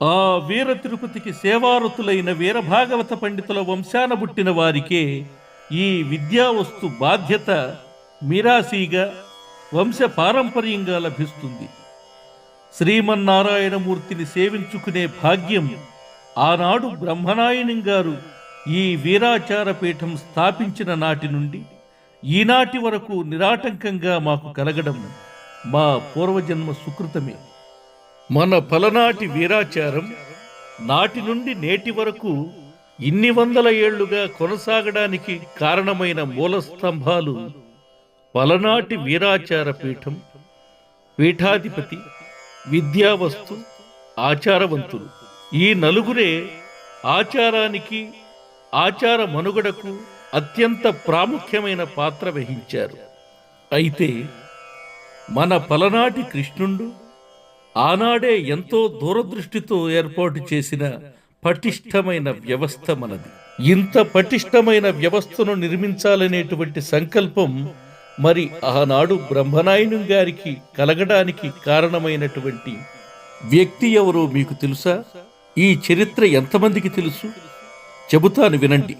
ఆ వీర తిరుపతికి సేవారతులైన వీరభాగవత పండితుల వంశాన పుట్టిన వారికే ఈ విద్యావస్తు బాధ్యత మిరాసీగా వంశ పారంపర్యంగా లభిస్తుంది. శ్రీమన్నారాయణమూర్తిని సేవించుకునే భాగ్యం ఆనాడు బ్రహ్మనాయణం గారు ఈ వీరాచార పీఠం స్థాపించిన నాటి నుండి ఈనాటి వరకు నిరాటంకంగా మాకు కలగడం మా పూర్వజన్మ సుకృతమే. మన పలనాటి వీరాచారం నాటి నుండి నేటి వరకు ఇన్ని వందల ఏళ్ళుగా కొనసాగడానికి కారణమైన మూల స్తంభాలు పలనాటి వీరాచార పీఠం పీఠాధిపతి విద్యావస్తు ఆచారవంతులు. ఈ నలుగురే ఆచారానికి ఆచార మనుగడకు అత్యంత ప్రాముఖ్యమైన పాత్ర వహించారు. అయితే మన పలనాటి కృష్ణుండు ఆనాడే ఎంతో దూరదృష్టితో ఏర్పాటు చేసిన పటిష్టమైన వ్యవస్థ మనది. ఇంత పటిష్టమైన వ్యవస్థను నిర్మించాలనేటువంటి సంకల్పం మరి ఆనాడు బ్రహ్మనాయుని గారికి కలగడానికి కారణమైనటువంటి వ్యక్తి ఎవరో మీకు తెలుసా? ఈ చరిత్ర ఎంతమందికి తెలుసు? చెబుతాను వినండి.